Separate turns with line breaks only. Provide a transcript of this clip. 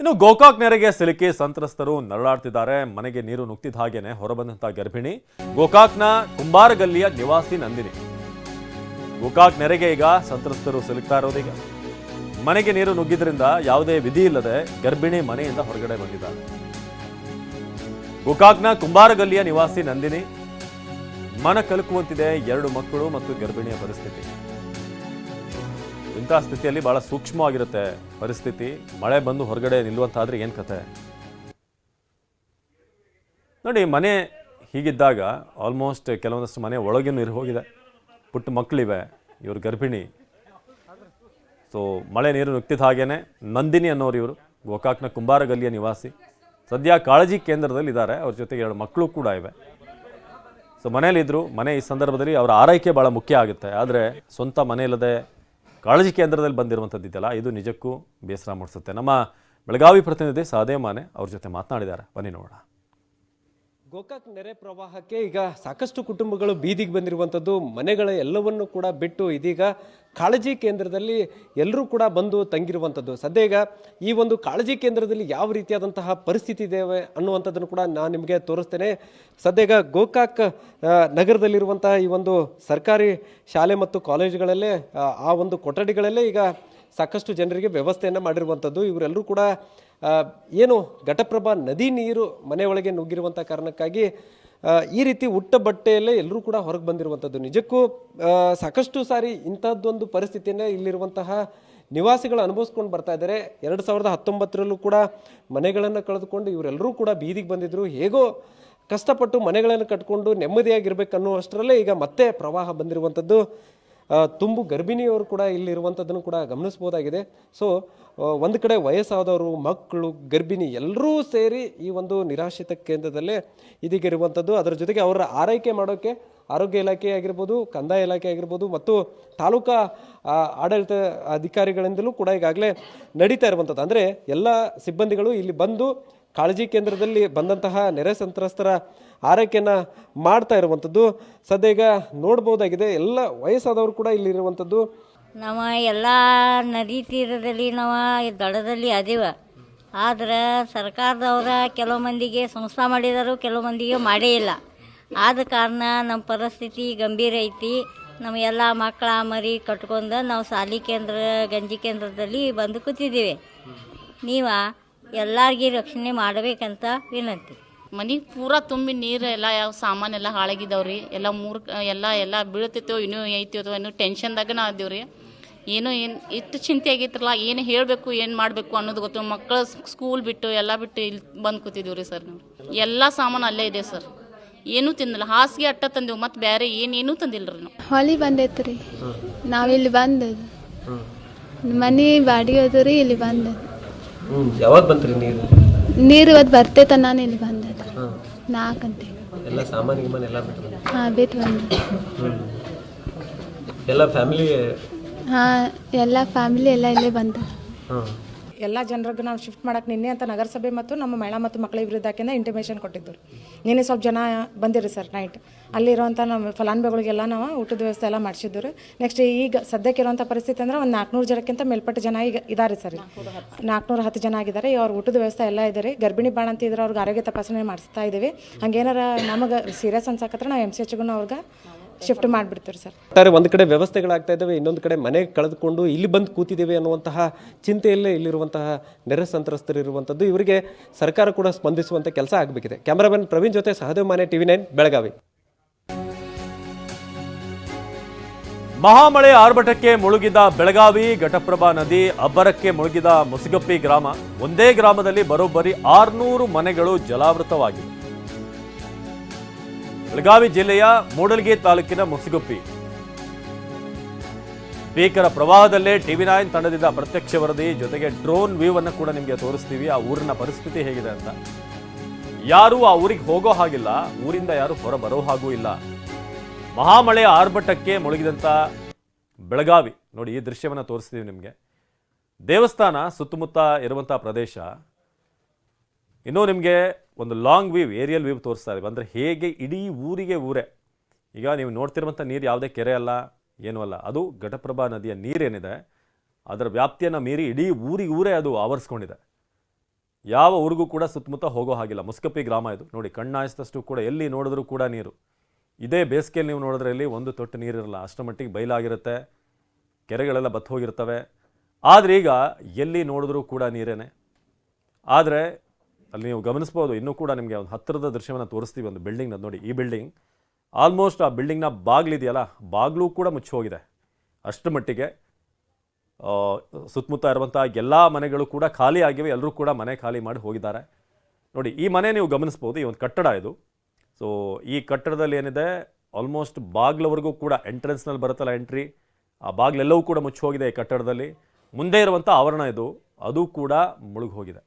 ಇನ್ನು ಗೋಕಾಕ್ ನೆರೆಗೆ ಸಿಲುಕಿ ಸಂತ್ರಸ್ತರು ನರಳಾಡ್ತಿದ್ದಾರೆ. ಮನೆಗೆ ನೀರು ನುಗ್ತಿದ್ದ ಹಾಗೇನೆ ಹೊರಬಂದಂತಹ ಗರ್ಭಿಣಿ. ಗೋಕಾಕ್ನ ಕುಂಬಾರಗಲ್ಲಿಯ ನಿವಾಸಿ ನಂದಿನಿ. ಗೋಕಾಕ್ ನೆರೆಗೆ ಈಗ ಸಂತ್ರಸ್ತರು ಸಿಲುಕ್ತಾ ಇರೋದೀಗ ಮನೆಗೆ ನೀರು ನುಗ್ಗಿದ್ರಿಂದ ಯಾವುದೇ ವಿಧಿ ಇಲ್ಲದೆ ಗರ್ಭಿಣಿ ಮನೆಯಿಂದ ಹೊರಗಡೆ ಬಂದಿದ್ದಾರೆ. ಗೋಕಾಕ್ನ ಕುಂಬಾರಗಲ್ಲಿಯ ನಿವಾಸಿ ನಂದಿನಿ. ಮನ ಕಲುಕುವಂತಿದೆ ಎರಡು ಮಕ್ಕಳು ಮತ್ತು ಗರ್ಭಿಣಿಯ ಪರಿಸ್ಥಿತಿ. ಇಂಥ ಸ್ಥಿತಿಯಲ್ಲಿ ಬಹಳ ಸೂಕ್ಷ್ಮವಾಗಿರುತ್ತೆ ಪರಿಸ್ಥಿತಿ. ಮಳೆ ಬಂದು ಹೊರಗಡೆ ನಿಲ್ಲುವಂತಾದ್ರೆ ಏನು ಕತೆ ನೋಡಿ, ಮನೆ ಹೀಗಿದ್ದಾಗ ಆಲ್ಮೋಸ್ಟ್ ಕೆಲವೊಂದಷ್ಟು ಮನೆ ಒಳಗೆ ನೀರು ಹೋಗಿದೆ. ಪುಟ್ಟ ಮಕ್ಕಳಿವೆ, ಇವರು ಗರ್ಭಿಣಿ. ಸೊ ಮಳೆ ನೀರು ನುಗ್ತಿದ್ದ ಹಾಗೇನೆ ನಂದಿನಿ ಅನ್ನೋರು ಇವರು, ಗೋಕಾಕ್ನ ಕುಂಬಾರಗಲ್ಲಿಯ ನಿವಾಸಿ. ಸದ್ಯ ಕಾಳಜಿ ಕೇಂದ್ರದಲ್ಲಿ ಇದ್ದಾರೆ, ಅವ್ರ ಜೊತೆಗೆ ಎರಡು ಮಕ್ಕಳು ಕೂಡ ಇವೆ. ಸೊ ಮನೇಲಿದ್ರು ಮನೆ ಈ ಸಂದರ್ಭದಲ್ಲಿ ಅವರ ಆರೈಕೆ ಭಾಳ ಮುಖ್ಯ ಆಗುತ್ತೆ. ಆದರೆ ಸ್ವಂತ ಮನೆ ಕಾಳಜಿ ಕೇಂದ್ರದಲ್ಲಿ ಬಂದಿರುವಂಥದ್ದು ಇದೆಯಲ್ಲ, ಇದು ನಿಜಕ್ಕೂ ಬೇಸರ ಮೂಡಿಸುತ್ತೆ. ನಮ್ಮ ಬೆಳಗಾವಿ ಪ್ರತಿನಿಧಿ ಸಾದೇ ಮಾನೆ ಅವ್ರ ಜೊತೆ ಮಾತನಾಡಿದ್ದಾರೆ. ಬನ್ನಿ ನೋಡೋಣ.
ಗೋಕಾಕ್ ನೆರೆ ಪ್ರವಾಹಕ್ಕೆ ಈಗ ಸಾಕಷ್ಟು ಕುಟುಂಬಗಳು ಬೀದಿಗೆ ಬಂದಿರುವಂಥದ್ದು, ಮನೆಗಳ ಎಲ್ಲವನ್ನು ಕೂಡ ಬಿಟ್ಟು ಇದೀಗ ಕಾಳಜಿ ಕೇಂದ್ರದಲ್ಲಿ ಎಲ್ಲರೂ ಕೂಡ ಬಂದು ತಂಗಿರುವಂಥದ್ದು. ಸದ್ಯ ಈಗ ಈ ಒಂದು ಕಾಳಜಿ ಕೇಂದ್ರದಲ್ಲಿ ಯಾವ ರೀತಿಯಾದಂತಹ ಪರಿಸ್ಥಿತಿ ಇದೆ ಅನ್ನುವಂಥದ್ದನ್ನು ಕೂಡ ನಾನು ನಿಮಗೆ ತೋರಿಸ್ತೇನೆ. ಸದ್ಯ ಈಗ ಗೋಕಾಕ್ ನಗರದಲ್ಲಿರುವಂತಹ ಈ ಒಂದು ಸರ್ಕಾರಿ ಶಾಲೆ ಮತ್ತು ಕಾಲೇಜುಗಳಲ್ಲೇ ಆ ಒಂದು ಕೊಠಡಿಗಳಲ್ಲೇ ಈಗ ಸಾಕಷ್ಟು ಜನರಿಗೆ ವ್ಯವಸ್ಥೆಯನ್ನು ಮಾಡಿರುವಂಥದ್ದು ಇವರೆಲ್ಲರೂ ಕೂಡ ಏನು ಘಟಪ್ರಭಾ ನದಿ ನೀರು ಮನೆಯೊಳಗೆ ನುಗ್ಗಿರುವಂಥ ಕಾರಣಕ್ಕಾಗಿ ಈ ರೀತಿ ಉಟ್ಟ ಬಟ್ಟೆಯಲ್ಲೇ ಎಲ್ಲರೂ ಕೂಡ ಹೊರಗೆ ಬಂದಿರುವಂಥದ್ದು ನಿಜಕ್ಕೂ ಸಾಕಷ್ಟು ಸಾರಿ ಇಂಥದ್ದೊಂದು ಪರಿಸ್ಥಿತಿಯನ್ನು ಇಲ್ಲಿರುವಂತಹ ನಿವಾಸಿಗಳು ಅನುಭವಿಸ್ಕೊಂಡು ಬರ್ತಾ ಇದ್ದಾರೆ. ಎರಡು ಸಾವಿರದ ಹತ್ತೊಂಬತ್ತರಲ್ಲೂ ಕೂಡ ಮನೆಗಳನ್ನು ಕಳೆದುಕೊಂಡು ಇವರೆಲ್ಲರೂ ಕೂಡ ಬೀದಿಗೆ ಬಂದಿದ್ದರು ಹೇಗೋ ಕಷ್ಟಪಟ್ಟು ಮನೆಗಳನ್ನು ಕಟ್ಕೊಂಡು ನೆಮ್ಮದಿಯಾಗಿರ್ಬೇಕು ಅನ್ನುವಷ್ಟರಲ್ಲೇ ಈಗ ಮತ್ತೆ ಪ್ರವಾಹ ಬಂದಿರುವಂಥದ್ದು ತುಂಬು ಗರ್ಭಿಣಿಯವರು ಕೂಡ ಇಲ್ಲಿರುವಂಥದ್ದನ್ನು ಕೂಡ ಗಮನಿಸ್ಬೋದಾಗಿದೆ ಸೊ ಒಂದು ಕಡೆ ವಯಸ್ಸಾದವರು, ಮಕ್ಕಳು, ಗರ್ಭಿಣಿ ಎಲ್ಲರೂ ಸೇರಿ ಈ ಒಂದು ನಿರಾಶ್ರಿತ ಕೇಂದ್ರದಲ್ಲೇ ಇದೀಗ ಇರುವಂಥದ್ದು ಅದರ ಜೊತೆಗೆ ಅವರ ಆರೈಕೆ ಮಾಡೋಕ್ಕೆ ಆರೋಗ್ಯ ಇಲಾಖೆ ಆಗಿರ್ಬೋದು, ಕಂದಾಯ ಇಲಾಖೆ ಆಗಿರ್ಬೋದು ಮತ್ತು ತಾಲೂಕಾ ಆಡಳಿತ ಅಧಿಕಾರಿಗಳಿಂದಲೂ ಕೂಡ ಈಗಾಗಲೇ ನಡೀತಾ ಇರುವಂಥದ್ದು ಅಂದರೆ ಎಲ್ಲ ಸಿಬ್ಬಂದಿಗಳು ಇಲ್ಲಿ ಬಂದು ಕಾಳಜಿ ಕೇಂದ್ರದಲ್ಲಿ ಬಂದಂತಹ ನೆರೆ ಸಂತ್ರಸ್ತರ ಆರೈಕೆಯನ್ನು ಮಾಡ್ತಾ ಇರುವಂಥದ್ದು. ಸದ್ಯ ನೋಡ್ಬೋದಾಗಿದೆ, ಎಲ್ಲ ವಯಸ್ಸಾದವರು ಕೂಡ ಇಲ್ಲಿರುವಂಥದ್ದು.
ನಾವು ಎಲ್ಲ ನದಿ ತೀರದಲ್ಲಿ ನಾವು ದಡದಲ್ಲಿ ಅದೇವ. ಆದ್ರೆ ಸರ್ಕಾರದವ್ರ ಕೆಲವು ಮಂದಿಗೆ ಸಂಸ್ಥೆ ಮಾಡಿದರು ಕೆಲವು ಮಂದಿಗೆ ಮಾಡೇ ಇಲ್ಲ. ಆದ ಕಾರಣ ನಮ್ಮ ಪರಿಸ್ಥಿತಿ ಗಂಭೀರ ಐತಿ. ನಮ್ಮ ಎಲ್ಲ ಮಕ್ಕಳ ಮರಿ ಕಟ್ಕೊಂಡು ನಾವು ಶಾಲಿ ಕೇಂದ್ರ, ಗಂಜಿ ಕೇಂದ್ರದಲ್ಲಿ ಬಂದು ಕೂತಿದ್ದೀವಿ. ನೀವು? ಎಲ್ಲರಿಗೆ ರಕ್ಷಣೆ ಮಾಡಬೇಕಂತ ವಿನಂತಿ.
ಮನೆಗೆ ಪೂರಾ ತುಂಬಿ ನೀರು ಎಲ್ಲ ಯಾವ ಸಾಮಾನೆಲ್ಲ ಹಾಳಾಗಿದ್ದಾವ್ರಿ. ಎಲ್ಲ ಮೂರು ಎಲ್ಲ ಎಲ್ಲ ಬೀಳ್ತಿತ್ತೋ ಇನ್ನೂ ಐತಿತ್ತೋ ಇನ್ನೂ ಟೆನ್ಷನ್ದಾಗ ನಾ ಅದೇವ್ರಿ ಏನೋ ಏನು ಇಷ್ಟು ಚಿಂತೆ ಆಗಿತ್ತಲ್ಲ ಏನು ಹೇಳಬೇಕು ಏನು ಮಾಡಬೇಕು ಅನ್ನೋದು ಗೊತ್ತು. ಮಕ್ಕಳು ಸ್ಕೂಲ್ ಬಿಟ್ಟು ಎಲ್ಲ ಬಿಟ್ಟು ಇಲ್ಲಿ ಬಂದು ಕೂತಿದ್ದೀವಿ ರೀ ಸರ್ ನಾವು. ಎಲ್ಲ ಸಾಮಾನು ಅಲ್ಲೇ ಇದೆ ಸರ್. ಏನೂ ತಿಂದಿಲ್ಲ. ಹಾಸಿಗೆ ಅಟ್ಟ ತಂದೆವು ಮತ್ತು ಬೇರೆ ಏನೇನೂ ತಂದಿಲ್ಲ ರೀ ನಾವು.
ಹೊಳಿ ಬಂದೈತೆ ರೀ. ನಾವಿಲ್ಲಿ ಬಂದದ್ದು. ಮನೆ ಬಾಡಿಗೆ ಅದು ರೀ ಇಲ್ಲಿ ಬಂದದ್ದು.
ಯಾವಾಗ ಬಂತ್ರಿ ನೀರು?
ನೀರು ಇವತ್ತು ಬರ್ತೈತೆ ನಾನು ಇಲ್ಲಿ ಬಂದದ್ದು ನಾಲ್ಕಂತೆ
ಎಲ್ಲ ಸಾಮಾನು ಗಿಮಾನು ಎಲ್ಲ ಬಿಟ್ಟು
ಹಾಂ ಬಿಟ್ಟು ಬಂದೆ.
ಎಲ್ಲ ಫ್ಯಾಮಿಲಿ
ಹಾಂ ಎಲ್ಲ ಫ್ಯಾಮಿಲಿ ಎಲ್ಲ ಇಲ್ಲೇ ಬಂದ
ಎಲ್ಲ ಜನರಿಗೆ ನಾವು ಶಿಫ್ಟ್ ಮಾಡೋಕ್ಕೆ ನಿನ್ನೆ ಅಂತ ನಗರಸಭೆ ಮತ್ತು ನಮ್ಮ ಮಹಿಳಾ ಮತ್ತು ಮಕ್ಕಳ ವಿರುದ್ಧಕ್ಕಿಂತ ಇಂಟಿಮೇಷನ್ ಕೊಟ್ಟಿದ್ದರು. ನಿನ್ನೆ ಸ್ವಲ್ಪ ಜನ ಬಂದಿರಿ ಸರ್ ನೈಟ್ ಅಲ್ಲಿರುವಂಥ ನಮ್ಮ ಫಲಾನುಭವಿಗಳಿಗೆಲ್ಲ ನಾವು ಊಟದ ವ್ಯವಸ್ಥೆ ಎಲ್ಲ ಮಾಡಿಸಿದ್ರು ನೆಕ್ಸ್ಟ್ ಈಗ ಸದ್ಯಕ್ಕೆ ಇರುವಂಥ ಪರಿಸ್ಥಿತಿ ಅಂದ್ರೆ ಒಂದು ನಾಲ್ಕುನೂರು ಜನಕ್ಕಿಂತ ಮೇಲ್ಪಟ್ಟ ಜನ ಈಗ ಇದ್ದಾರೆ ಸರ್ ನಾಲ್ಕುನೂರ ಹತ್ತು ಜನ ಆಗಿದ್ದಾರೆ. ಅವ್ರ ಊಟದ ವ್ಯವಸ್ಥೆ ಎಲ್ಲ ಇದ್ದಾರೆ ಗರ್ಭಿಣಿ ಬಾಣ ಅಂತ ಇದ್ರೆ ಅವ್ರಿಗೆ ಆರೋಗ್ಯ ತಪಾಸಣೆ ಮಾಡಿಸ್ತಾ ಇದ್ದೀವಿ. ಹಂಗೇನಾರ ನಮಗೆ ಸೀರಿಯಸ್ ಅನ್ಸಕತ್ರ ನಾವು ಎಂ ಸಿ ಎಚ್ಗೂ ಅವ್ರಿಗೆ ಶಿಫ್ಟ್ ಮಾಡಿಬಿಡ್ತೀವಿ ಸರ್.
ಒಟ್ಟಾರೆ ಒಂದು ಕಡೆ ವ್ಯವಸ್ಥೆಗಳಾಗ್ತಾ ಇದ್ದಾವೆ ಇನ್ನೊಂದು ಕಡೆ ಮನೆ ಕಳೆದುಕೊಂಡು ಇಲ್ಲಿ ಬಂದು ಕೂತಿದ್ದೇವೆ ಅನ್ನುವಂತಹ ಚಿಂತೆಯಲ್ಲೇ ಇಲ್ಲಿರುವಂತಹ ನೆರೆ ಸಂತ್ರಸ್ತರಿರುವಂಥದ್ದು ಇವರಿಗೆ ಸರ್ಕಾರ ಕೂಡ ಸ್ಪಂದಿಸುವಂಥ ಕೆಲಸ ಆಗಬೇಕಿದೆ. ಕ್ಯಾಮರಾಮನ್ ಪ್ರವೀಣ್ ಜೊತೆ ಸಹದೇವ್ ಮಾನೆ ಟಿವಿ ನೈನ್ ಬೆಳಗಾವಿ.
ಮಹಾಮಳೆ ಆರ್ಭಟಕ್ಕೆ ಮುಳುಗಿದ ಬೆಳಗಾವಿ ಘಟಪ್ರಭಾ ನದಿ ಅಬ್ಬರಕ್ಕೆ ಮುಳುಗಿದ ಮುಸುಗಪ್ಪಿ ಗ್ರಾಮ. ಒಂದೇ ಗ್ರಾಮದಲ್ಲಿ ಬರೋಬ್ಬರಿ ಆರ್ನೂರು ಮನೆಗಳು ಜಲಾವೃತವಾಗಿವೆ. ಬೆಳಗಾವಿ ಜಿಲ್ಲೆಯ ಮೂಡಲಗಿ ತಾಲೂಕಿನ ಮುಸುಗುಪ್ಪಿ. ಭೀಕರ ಪ್ರವಾಹದಲ್ಲೇ ಟಿವಿ ನೈನ್ ತಂಡದಿಂದ ಪ್ರತ್ಯಕ್ಷ ವರದಿ, ಜೊತೆಗೆ ಡ್ರೋನ್ ವ್ಯೂ ಅನ್ನು ಕೂಡ ನಿಮಗೆ ತೋರಿಸ್ತೀವಿ. ಆ ಊರಿನ ಪರಿಸ್ಥಿತಿ ಹೇಗಿದೆ ಅಂತ. ಯಾರು ಆ ಊರಿಗೆ ಹೋಗೋ ಹಾಗಿಲ್ಲ. ಊರಿಂದ ಯಾರು ಹೊರ ಬರೋ ಹಾಗೂ ಇಲ್ಲ. ಮಹಾಮಳೆಯ ಆರ್ಭಟಕ್ಕೆ ಮುಳುಗಿದಂಥ ಬೆಳಗಾವಿ. ನೋಡಿ, ಈ ದೃಶ್ಯವನ್ನು ತೋರಿಸ್ತೀವಿ ನಿಮಗೆ. ದೇವಸ್ಥಾನ ಸುತ್ತಮುತ್ತ ಇರುವಂಥ ಪ್ರದೇಶ. ಇನ್ನೂ ನಿಮಗೆ ಒಂದು ಲಾಂಗ್ ವೀವ್ ಏರಿಯಲ್ ವೀವ್ ತೋರಿಸ್ತಾ ಇದ್ದೀವಿ ಅಂದರೆ ಹೇಗೆ ಇಡೀ ಊರಿಗೆ ಊರೇ. ಈಗ ನೀವು ನೋಡ್ತಿರುವಂಥ ನೀರು ಯಾವುದೇ ಕೆರೆ ಅಲ್ಲ, ಏನೂ ಅಲ್ಲ. ಅದು ಘಟಪ್ರಭಾ ನದಿಯ ನೀರೇನಿದೆ ಅದರ ವ್ಯಾಪ್ತಿಯನ್ನು ಮೀರಿ ಇಡೀ ಊರಿಗೆ ಊರೇ ಅದು ಆವರಿಸ್ಕೊಂಡಿದೆ. ಯಾವ ಊರಿಗೂ ಕೂಡ ಸುತ್ತಮುತ್ತ ಹೋಗೋ ಹಾಗಿಲ್ಲ. ಮುಸ್ಕಪ್ಪಿ ಗ್ರಾಮ ಇದು. ನೋಡಿ ಕಣ್ಣಾಯಿಸಿದಷ್ಟು ಕೂಡ ಎಲ್ಲಿ ನೋಡಿದ್ರೂ ಕೂಡ ನೀರು. ಇದೇ ಬೇಸಿಗೆಯಲ್ಲಿ ನೀವು ನೋಡಿದ್ರೆ ಇಲ್ಲಿ ಒಂದು ತೊಟ್ಟು ನೀರಿರಲ್ಲ ಅಷ್ಟರ ಮಟ್ಟಿಗೆ ಬಯಲಾಗಿರುತ್ತೆ. ಕೆರೆಗಳೆಲ್ಲ ಬತ್ತು ಹೋಗಿರ್ತವೆ. ಆದರೆ ಈಗ ಎಲ್ಲಿ ನೋಡಿದ್ರೂ ಕೂಡ ನೀರೇನೆ. ಆದರೆ ಅಲ್ಲಿ ನೀವು ಗಮನಿಸ್ಬೋದು, ಇನ್ನೂ ಕೂಡ ನಿಮಗೆ ಒಂದು ಹತ್ತಿರದ ದೃಶ್ಯವನ್ನು ತೋರಿಸ್ತೀವಿ ಒಂದು ಬಿಲ್ಡಿಂಗ್ ನೋಡಿ. ಈ ಬಿಲ್ಡಿಂಗ್ ಆಲ್ಮೋಸ್ಟ್ ಆ ಬಿಲ್ಡಿಂಗ್ನ ಬಾಗಿಲಿದೆಯಲ್ಲ, ಬಾಗಿಲು ಕೂಡ ಮುಚ್ಚಿ ಹೋಗಿದೆ. ಅಷ್ಟರ ಮಟ್ಟಿಗೆ ಸುತ್ತಮುತ್ತ ಇರುವಂಥ ಎಲ್ಲ ಮನೆಗಳು ಕೂಡ ಖಾಲಿ ಆಗಿವೆ ಎಲ್ಲರೂ ಕೂಡ ಮನೆ ಖಾಲಿ ಮಾಡಿ ಹೋಗಿದ್ದಾರೆ. ನೋಡಿ, ಈ ಮನೆ ನೀವು ಗಮನಿಸ್ಬೋದು, ಈ ಒಂದು ಕಟ್ಟಡ ಇದು. ಸೊ ಈ ಕಟ್ಟಡದಲ್ಲಿ ಏನಿದೆ ಆಲ್ಮೋಸ್ಟ್ ಬಾಗ್ಲವರೆಗೂ ಕೂಡ ಎಂಟ್ರೆನ್ಸ್ನಲ್ಲಿ ಬರುತ್ತಲ್ಲ ಎಂಟ್ರಿ ಆ ಬಾಗ್ಲೆಲ್ಲವೂ ಕೂಡ ಮುಚ್ಚಿ ಹೋಗಿದೆ ಈ ಕಟ್ಟಡದಲ್ಲಿ. ಮುಂದೆ ಇರುವಂಥ ಆವರಣ ಇದು, ಅದು ಕೂಡ ಮುಳುಗಿ ಹೋಗಿದೆ